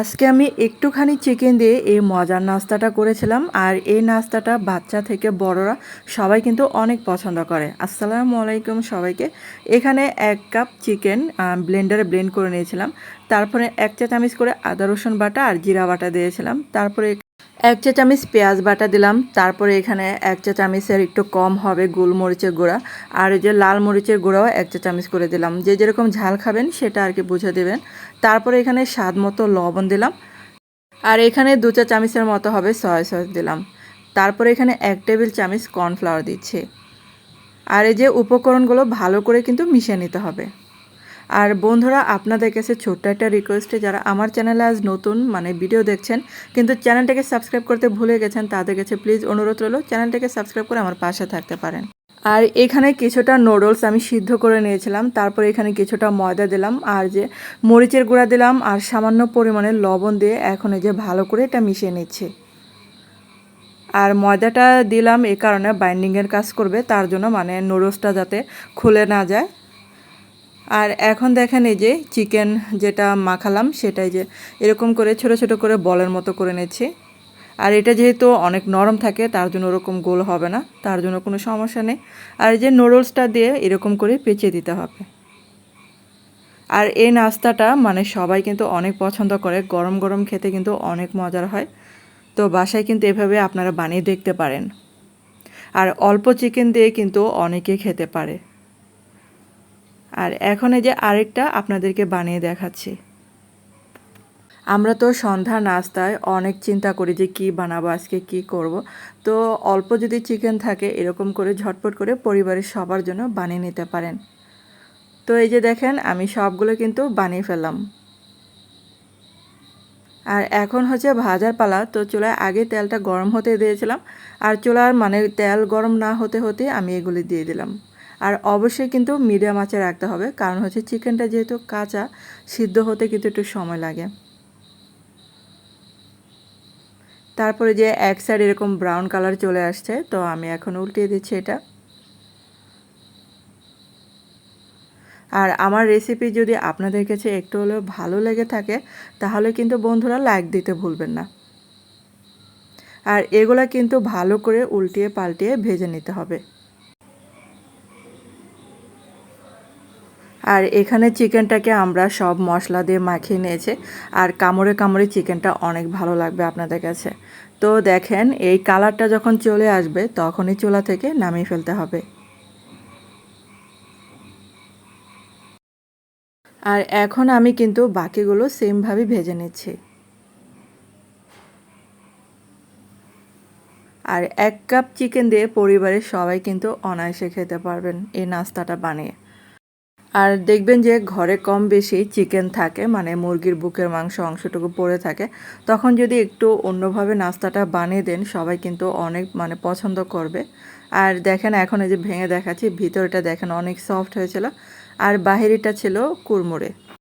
আজকে আমি একটুখানি চিকেন দিয়ে এই মজার নাস্তাটা করেছিলাম আর এই নাস্তাটা বাচ্চা থেকে বড়রা সবাই কিন্তু অনেক পছন্দ করে। আসসালামু আলাইকুম সবাইকে। এখানে এক কাপ চিকেন ব্লেন্ডারে ব্লেন্ড করে নিয়েছিলাম। তারপরে এক চা চামচ করে আদা রসুন বাটা আর জিরা বাটা দিয়েছিলাম। তারপরে এক চা চামচ পেঁয়াজ বাটা দিলাম, তারপরে এখানে এক চা চামচের একটু কম হবে গোলমরিচের গুঁড়া, আর এই যে লাল মরিচের গুঁড়াও এক চা চামচ করে দিলাম। যে যেরকম ঝাল খাবেন সেটা আর কি বুঝে দেবেন। তারপরে এখানে স্বাদ মতো লবণ দিলাম, আর এখানে দু চা চামচের মতো হবে সয়া সস দিলাম। তারপরে এখানে এক টেবিল চামচ কর্নফ্লাওয়ার দিচ্ছি, আর এই যে উপকরণগুলো ভালো করে কিন্তু মিশিয়ে নিতে হবে। আর বন্ধুরা, আপনাদের কাছে ছোট্ট একটা রিকোয়েস্টে যারা আমার চ্যানেলে আজ নতুন মানে ভিডিও দেখছেন, কিন্তু চ্যানেলটাকে সাবস্ক্রাইব করতে ভুলে গেছেন, তাদের কাছে প্লিজ অনুরোধ রইল চ্যানেলটাকে সাবস্ক্রাইব করে আমার পাশে থাকতে পারেন। আর এখানে কিছুটা নুডলস আমি সিদ্ধ করে নিয়েছিলাম, তারপর এখানে কিছুটা ময়দা দিলাম, আর যে মরিচের গুঁড়া দিলাম, আর সামান্য পরিমাণে লবণ দিয়ে এখন এই যে ভালো করে এটা মিশিয়ে নিচ্ছি। আর ময়দাটা দিলাম এ কারণে বাইন্ডিংয়ের কাজ করবে, তার জন্য মানে নুডলসটা যাতে খুলে না যায়। আর এখন দেখেন এই যে চিকেন যেটা মাখালাম, সেটাই যে এরকম করে ছোট ছোট করে বলের মতো করে নিচ্ছি। আর এটা যেহেতু অনেক নরম থাকে, তার জন্য ওরকম গোল হবে না, তার জন্য কোনো সমস্যা নেই। আর এই যে নুডলসটা দিয়ে এরকম করে পেঁচিয়ে দিতে হবে। আর এই নাস্তাটা মানে সবাই কিন্তু অনেক পছন্দ করে, গরম গরম খেতে কিন্তু অনেক মজার হয়। তো বাসায় কিন্তু এভাবে আপনারা বানিয়ে দেখতে পারেন। আর অল্প চিকেন দিয়ে কিন্তু অনেকে খেতে পারে। আর এখন এই যে আরেকটা আপনাদেরকে বানিয়ে দেখাচ্ছি। আমরা তো সন্ধ্যা নাস্তায় অনেক চিন্তা করি যে কি বানাবো, আজকে কি করব। তো অল্প যদি চিকেন থাকে, এরকম করে ঝটপট করে পরিবারের সবার জন্য বানিয়ে নিতে পারেন। তো এই যে দেখেন, আমি সবগুলো কিন্তু বানিয়ে ফেললাম। আর এখন হচ্ছে ভাজার পালা, তো চুলায় আগে তেলটা গরম হতে দিয়েছিলাম। আর চুলার মানে তেল গরম না হতে হতে আমি এগুলি দিয়ে দিলাম। আর অবশ্যই কিন্তু মিডিয়াম আঁচে রাখতে হবে। কারণ হচ্ছে চিকেনটা যেহেতু কাঁচা, সিদ্ধ হতে কিন্তু একটু সময় লাগে। তারপরে যে এক সাইড এরকম ব্রাউন কালার চলে আসছে, তো আমি এখন উল্টিয়ে দিচ্ছি এটা। আর আমার রেসিপি যদি আপনাদের কাছে একটু হলেও ভালো লেগে থাকে, তাহলে কিন্তু বন্ধুরা লাইক দিতে ভুলবেন না। আর এগুলা কিন্তু ভালো করে উল্টিয়ে পাল্টিয়ে ভেজে নিতে হবে। আর এখানে চিকেনটাকে আমরা সব মশলা দিয়ে মাখিয়ে নিয়েছি। আর কামড়ে কামড়ে চিকেনটা অনেক ভালো লাগবে আপনাদের কাছে। তো দেখেন, এই কালারটা যখন চলে আসবে, তখনই চুলা থেকে নামিয়ে ফেলতে হবে। আর এখন আমি কিন্তু বাকিগুলো সেমভাবে ভেজে নিচ্ছি। আর এক কাপ চিকেন দিয়ে পরিবারের সবাই কিন্তু অনায়াসে খেতে পারবেন এই নাস্তাটা বানিয়ে। আর দেখবেন যে ঘরে কম বেশি চিকেন থাকে মানে মুরগির বুকের মাংস অংশটুকু পড়ে থাকে, তখন যদি একটু অন্যভাবে নাস্তাটা বানিয়ে দেন, সবাই কিন্তু অনেক মানে পছন্দ করবে। আর দেখেন এখন এই যে ভেঙে দেখাচ্ছি, ভিতরটা দেখেন অনেক সফট হয়েছিল। আর বাহিরিটা ছিল কুরমুড়ে